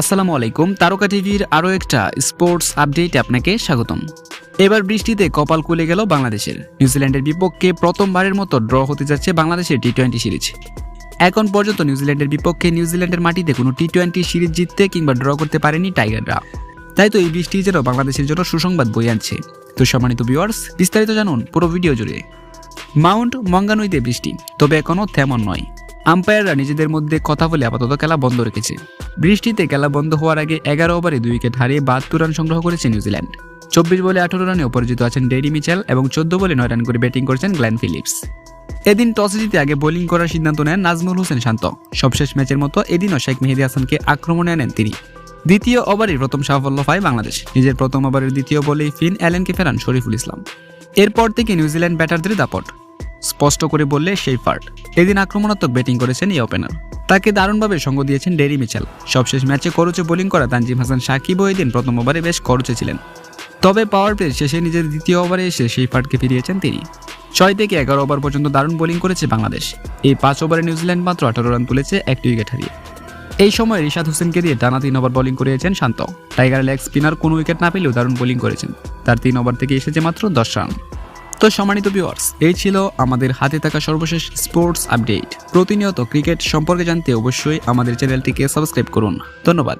আসসালামু আলাইকুম, তারকা টিভির আরও একটা স্পোর্টস আপডেটে আপনাকে স্বাগতম। এবার বৃষ্টিতে কপাল খুলে গেল বাংলাদেশের। নিউজিল্যান্ডের বিপক্ষে প্রথমবারের মতো ড্র হতে যাচ্ছে বাংলাদেশের টি টোয়েন্টি সিরিজ। এখন পর্যন্ত নিউজিল্যান্ডের বিপক্ষে নিউজিল্যান্ডের মাটিতে কোনো টি টোয়েন্টি সিরিজ জিততে কিংবা ড্র করতে পারেনি টাইগাররা। তাই তো এই বৃষ্টি যেন বাংলাদেশের জন্য সুসংবাদ বয়ে আনছে। তো সম্মানিত ভিউয়ার্স বিস্তারিত জানুন পুরো ভিডিও জুড়ে। মাউন্ট মঙ্গানুইতে বৃষ্টি, তবে এখনও তেমন নয়। আম্পায়াররা নিজেদের মধ্যে কথা বলে আপাতত খেলা বন্ধ রেখেছে। বৃষ্টিতে খেলা বন্ধ হওয়ার আগে এগারো ওভারে দুই উইকেট হারিয়ে বাহাত্তর রান সংগ্রহ করেছে নিউজিল্যান্ড। চব্বিশ বলে আঠারো রানে অপরাজিত আছেন ডেরি মিচেল এবং চোদ্দ বলে নয় রান করে ব্যাটিং করেছেন গ্ল্যান ফিলিপস। এদিন টসে জিতে আগে বোলিং করার সিদ্ধান্ত নেন নাজমুল হোসেন শান্ত। সবশেষ ম্যাচের মতো এদিনও শেখ মেহেদি হাসানকে আক্রমণে আনেন তিনি। দ্বিতীয় ওভারে প্রথম সাফল্য পায় বাংলাদেশ। নিজের প্রথম ওভারের দ্বিতীয় বলেই ফিন অ্যালেনকে ফেরান শরীফুল ইসলাম। এরপর থেকে নিউজিল্যান্ড ব্যাটারদের দাপট। স্পষ্ট করে বললে সেই ফার্ট এদিন আক্রমণাত্মক ব্যাটিং করেছেন এই ওপেনার। তাকে দারুণভাবে সঙ্গ দিয়েছেন ডেরি মিচেল। সবশেষ ম্যাচে করুচে বোলিং করা তানজিম হাসান সাকিবও এদিন প্রথম ওভারে বেশ করুচে ছিলেন। তবে পাওয়ার প্লে শেষে নিজের দ্বিতীয় ওভারে এসে সেই ফাটকে ফিরিয়েছেন তিনি। ছয় থেকে এগারো ওভার পর্যন্ত দারুণ বোলিং করেছে বাংলাদেশ। এই পাঁচ ওভারে নিউজিল্যান্ড মাত্র আঠারো রান তুলেছে একটি উইকেট হারিয়ে। এই সময় রিশাদ হোসেনকে দিয়ে টানা তিন ওভার বোলিং করিয়েছেন শান্ত। টাইগার লেগ স্পিনার কোনো উইকেট না পেলেও দারুণ বোলিং করেছেন। তার তিন ওভার থেকে এসেছে মাত্র দশ রান। তো সম্মানিত ভিউয়ার্স এই ছিল আমাদের হাতে থাকা সর্বশেষ স্পোর্টস আপডেট প্রতিনিয়ত ক্রিকেট সম্পর্কে জানতে অবশ্যই আমাদের চ্যানেলটিকে সাবস্ক্রাইব করুন। ধন্যবাদ।